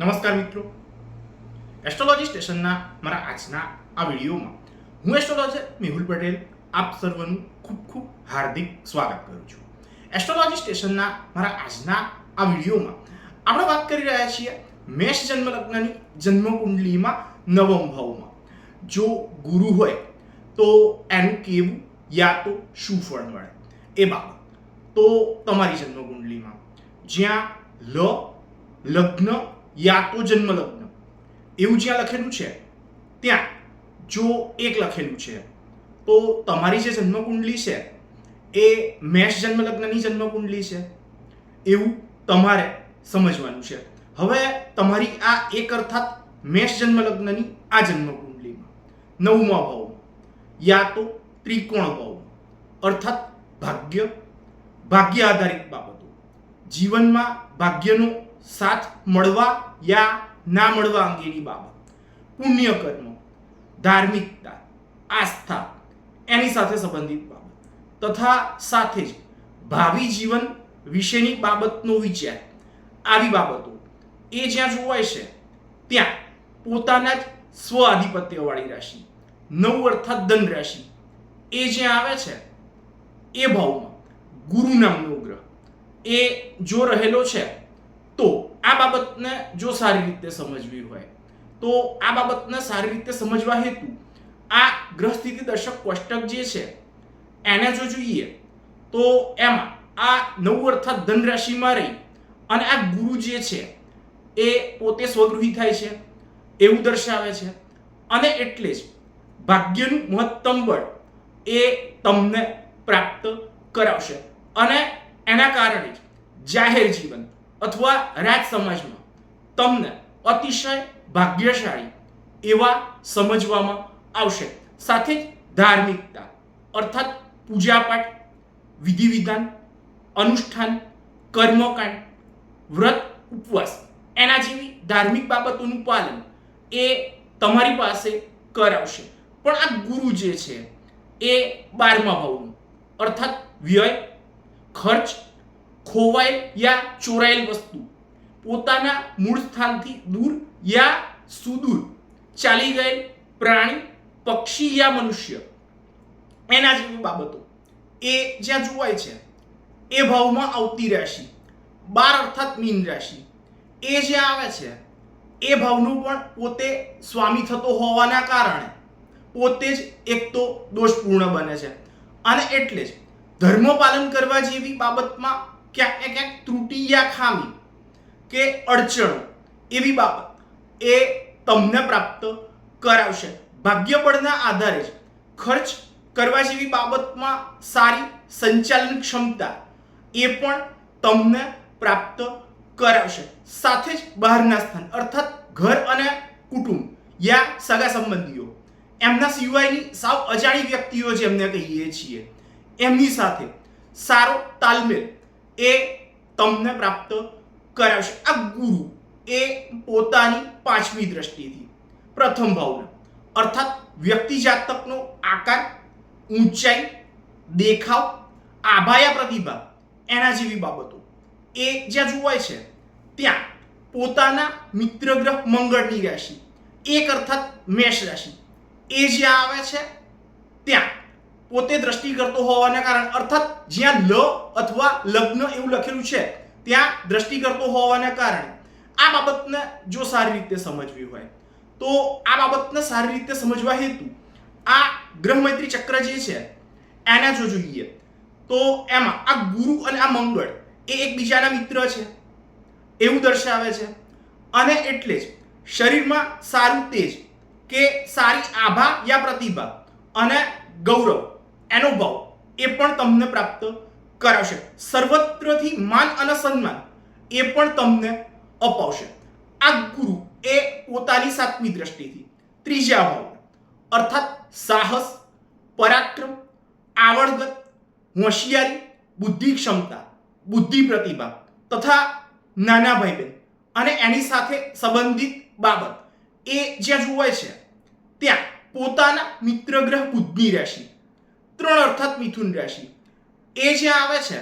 નમસ્કાર મિત્રો. એસ્ટ્રોલોજી સ્ટેશનના મારા આજના આ વિડીયોમાં હું એસ્ટ્રોલોજર મેહુલ પટેલ આપ સર્વનું ખૂબ ખૂબ હાર્દિક સ્વાગત કરું છું. એસ્ટ્રોલોજી સ્ટેશનના મારા આજના આ વિડીયોમાં આપણે વાત કરી રહ્યા છીએ મેષ જન્મ લગ્નની જન્મ કુંડલીમાં નવમ ભાવમાં. જો ગુરુ હોય તો એનું કેવું યા તો શું ફળ મળે એ બાબત. તો તમારી જન્મ કુંડલીમાં જ્યાં લ, લગ્ન યા તો જન્મ લગ્ન એવું જ્યાં લખેલું છે, ત્યાં. જો એક લખેલું છે, તો તમારી જે જન્મ કુંડલી છે, એ મેષ જન્મ લગ્નની જન્મ છે. એવું તમારે સમજવાનું છે. હવે તમારી આ એક અર્થાત મેષ જન્મ લગ્નની આ જન્મ કુંડલીમાં નવમા ભાવમાં યા તો ત્રિકોણ ભાવ. અર્થાત ભાગ્ય. ભાગ્ય આધારિત બાબતો. જીવનમાં ભાગ્યનો સાથ મળવા યા ના મળવા અંગેની બાબત. પુણ્ય કર્મ, ધાર્મિકતા, આસ્થા, એની સાથે સંબંધિત બાબત. તથા સાથે જ ભાવિ જીવન વિશેની બાબતનો વિચાર. આવી બાબતો એ જ્યાં જોવાય છે, ત્યાં પોતાના જ સ્વ આધિપત્યવાળી રાશિ, નવ અર્થાત ધન રાશિ, એ જ્યાં આવે છે, એ ભાવમાં ગુરુ નામનો ગ્રહ. એ જો રહેલો છે તો આ બાબતને જો સારી રીતે સમજવી હોય, તો આ બાબતને સારી રીતે સમજવા હેતુ આ ગ્રહ સ્થિતિ દર્શક કોષ્ટક જે છે, એને જો જોઈએ, તો એમાં આ નવ અર્થાત ધન રાશિમાં રહી અને આ ગુરુ જે છે, એ પોતે સ્વગૃહી થાય છે, એવું દર્શાવે છે. અને એટલે જ ભાગ્યનું મહત્તમ બળ એ તમને પ્રાપ્ત કરાવશે. અને એના કારણે જાહેર જીવન અથવા રાજ સમાજમાં તમને અતિશય ભાગ્યશાળી એવા સમજવામાં આવશે. સાથે જ ધાર્મિકતા, અર્થાત પૂજાપાઠ, વિધિવિધાન, અનુષ્ઠાન, કર્મકાંડ, વ્રત, ઉપવાસ, એના જેવી ધાર્મિક બાબતોનું પાલન એ તમારી પાસે કરાવશે. પણ આ ગુરુ જે છે એ બારમા ભાવનું, અર્થાત વ્યય, ખર્ચ ખોવાયેલ યા ચોરાયેલ વસ્તુ. પોતાના મૂળ સ્થાનથી દૂર યા સુદૂર ચાલી ગયેલ પ્રાણી, પક્ષી યા મનુષ્ય. એના જેવી બાબતો. એ જ્યાં જોવાય છે, એ ભાવમાં આવતી રાશિ. બાર અર્થાત મીન રાશિ. એ જે આવે છે, એ ભાવનું પણ પોતે સ્વામી થતો હોવાના કારણે પોતે જ એક તો દોષપૂર્ણ બને છે. અને એટલે જ ધર્મ પાલન કરવા જેવી બાબતમાં ક્યાંક ને ક્યાંક ત્રુટિ યા ખામી કે અડચણો એવી બાબત એ તમને પ્રાપ્ત કરાવશે ભાગ્યબળના આધારે જ ખર્ચ કરવા જેવી બાબતમાં સારી સંચાલન ક્ષમતા એ પણ તમને પ્રાપ્ત કરાવશે સાથે જ બહારના સ્થાન અર્થાત ઘર અને કુટુંબ યા સગા સંબંધીઓ એમના સિવાયની સાવ અજાણી વ્યક્તિઓ જેમને કહીએ છીએ એમની સાથે સારો તાલમેલ એ તમને પ્રાપ્ત કરાવશે. આ ગુરુ એ પોતાની પાંચમી દ્રષ્ટિથી પ્રથમ ભાવના. અર્થાત વ્યક્તિ જાતકનો આકાર, ઊંચાઈ, દેખાવ આભાયા પ્રતિભા એના જેવી બાબતો. એ જ્યાં જોવાય છે, ત્યાં પોતાના મિત્ર ગ્રહ મંગળની રાશિ, એક અર્થાત મેષ રાશિ. એ જ્યાં આવે છે, ત્યાં પોતે દ્રષ્ટિ કરતો હોવાના કારણે, અર્થાત જ્યાં લ અથવા લગ્ન એવું લખેલું છે, ત્યાં દ્રષ્ટિ કરતો હોવાના કારણે, આ બાબતને જો સારી રીતે સમજવી હોય, તો આ બાબતને સારી રીતે સમજવા હેતુ, આ ગ્રહ મૈત્રી ચક્ર જે છે, એને જો જોઈએ, તો એમાં આ ગુરુ અને આ મંગળ એ એકબીજાના મિત્ર છે, એવું દર્શાવે છે, અને એટલે જ શરીરમાં સારું તેજ કે સારી આભા યા પ્રતિભા અને ગૌરવ એનો ભાવ એ પણ તમને પ્રાપ્ત કરાવશે. સર્વત્રથી માન અને સન્માન એ પણ તમને અપાવશે. આ ગુરુ એ પોતાની સાતમી દ્રષ્ટિથી ત્રીજા ભાવ અર્થાત સાહસ, પરાક્રમ, આવડગત, હોશિયારી બુદ્ધિ ક્ષમતા બુદ્ધિ પ્રતિભા તથા નાના ભાઈ બહેન અને એની સાથે સંબંધિત બાબત એ જ્યાં જોવાય છે, ત્યાં પોતાના મિત્ર ગ્રહ બુદ્ધિ રાશિ ત્રણ અર્થાત મિથુન રાશિ. એ જ્યાં આવે છે,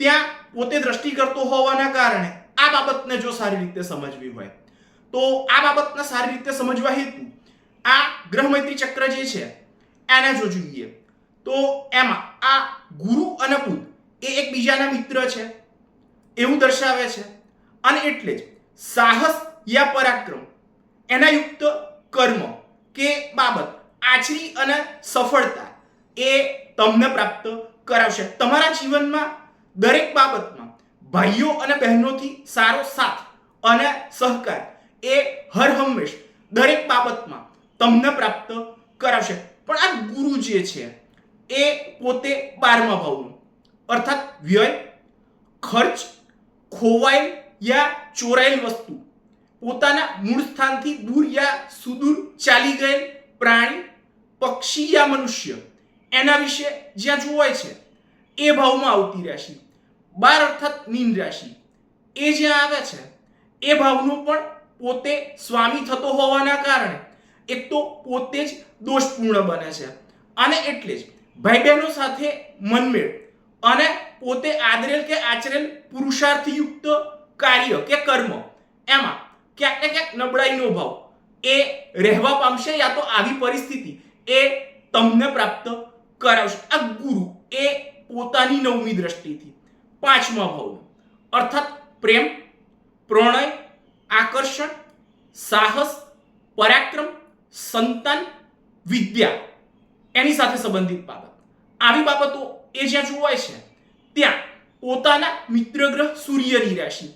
ત્યાં પોતે દ્રષ્ટિ કરતો હોવાના કારણે આ બાબતને જો સારી રીતે સમજવી હોય, તો આ બાબતને સારી રીતે સમજવા હેતુ આ ગ્રહ મૈત્રી ચક્ર જે છે, એને જો જોઈએ, તો એમાં આ ગુરુ અને બુધ એ એકબીજાના મિત્ર છે, એવું દર્શાવે છે, અને એટલે જ સાહસ યા પરાક્રમ, એના યુક્ત કર્મ કે બાબત આચરી અને સફળતા એ તમને પ્રાપ્ત કરાવશે. તમારા જીવનમાં દરેક બાબતમાં ભાઈઓ અને બહેનોથી સારો સાથ અને સહકાર એ હર હંમેશ દરેક બાબતમાં તમને પ્રાપ્ત કરાવશે. પણ આ ગુરુ જે છે, એ પોતે બારમા ભાવનું. અર્થાત વ્યય, ખર્ચ, ખોવાયેલ યા ચોરાયેલ વસ્તુ, પોતાના મૂળ સ્થાનથી દૂર યા સુદૂર ચાલી ગયેલ પ્રાણી, પક્ષી યા મનુષ્ય એના વિશે જ્યાં જોવાય છે, એ ભાવમાં આવતી રાશિ. બાર અર્થાત મીન રાશિ. એ જ્યાં આવે છે, એ ભાવનો પણ પોતે સ્વામી થતો હોવાના કારણે એક તો પોતે જ દોષપૂર્ણ બને છે. અને એટલે જ ભાઈ બહેનો સાથે મનમેળ અને પોતે આદરેલ કે આચરેલ પુરુષાર્થયુક્ત કાર્ય કે કર્મ. એમાં ક્યાંક ને ક્યાંક નબળાઈનો ભાવ. એ રહેવા પામશે યા તો આવી પરિસ્થિતિ એ તમને પ્રાપ્ત કરાવશે આ ગુરુ એ પોતાની નવમી દ્રષ્ટિથી પાંચમા ભાવ અર્થાત પ્રેમ, પ્રણય, આકર્ષણ, સાહસ, પરાક્રમ, સંતાન, વિદ્યા એની સાથે સંબંધિત બાબત. આવી બાબતો એ જ્યાં જોવાય છે, ત્યાં પોતાના મિત્ર ગ્રહ સૂર્યની રાશિ,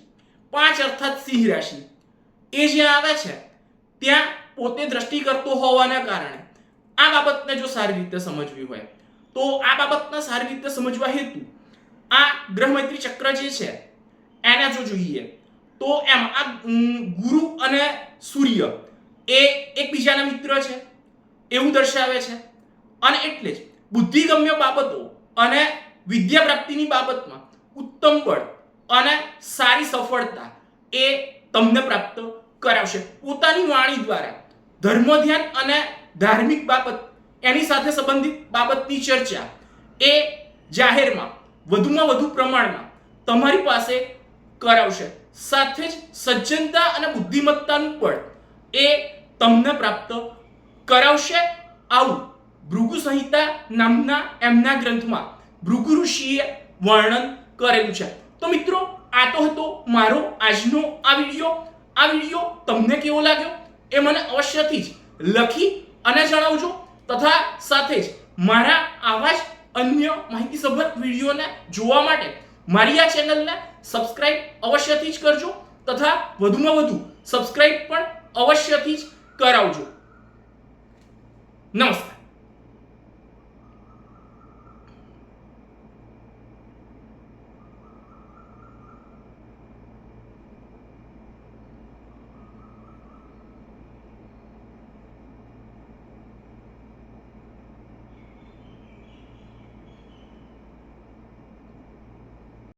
પાંચ અર્થાત સિંહ રાશિ એ જ્યાં આવે છે, ત્યાં પોતે દ્રષ્ટિ કરતો હોવાના કારણે આ બાબતને જો સારી રીતે સમજવી હોય, તો આ બાબતને સારી રીતે સમજવા હેતુ આ ગ્રહ મૈત્રી ચક્ર જે છે, એને જો જોઈએ, તો એમ આ ગુરુ અને સૂર્ય એ એકબીજાના મિત્ર છે, એવું દર્શાવે છે. અને એટલે જ બુદ્ધિગમ્ય બાબતો અને વિદ્યા પ્રાપ્તિની બાબતમાં ઉત્તમ બળ અને સારી સફળતા એ તમને પ્રાપ્ત કરાવશે. પોતાની વાણી દ્વારા ધર્મ ધ્યાન અને ધાર્મિક બાબત એની સાથે સંબંધિત બાબતની ચર્ચા એ જાહેરમાં વધુમાં વધુ પ્રમાણમાં તમારી પાસે કરાવશે. સાથે જ સજ્જનતા અને બુદ્ધિમત્તાનું બળ એ તમને પ્રાપ્ત કરાવશે. આવું ભૃગુ સંહિતા નામના એમના ગ્રંથમાં ભૃગુ ઋષિએ વર્ણન કરેલું છે. તો મિત્રો, આ તો હતો મારો આજનો આ વીડિયો. આ વીડિયો તમને કેવો લાગ્યો એ મને અવશ્યથી જ લખી અને જણાવજો તથા સાથે જ મારા આવા જ અન્ય માહિતીસભર વિડીયોને જોવા માટે મારી આ ચેનલને સબસ્ક્રાઇબ અવશ્યથી જ કરજો, તથા વધુમાં વધુ સબસ્ક્રાઇબ પણ અવશ્યથી જ કરાવજો. નમસ્કાર.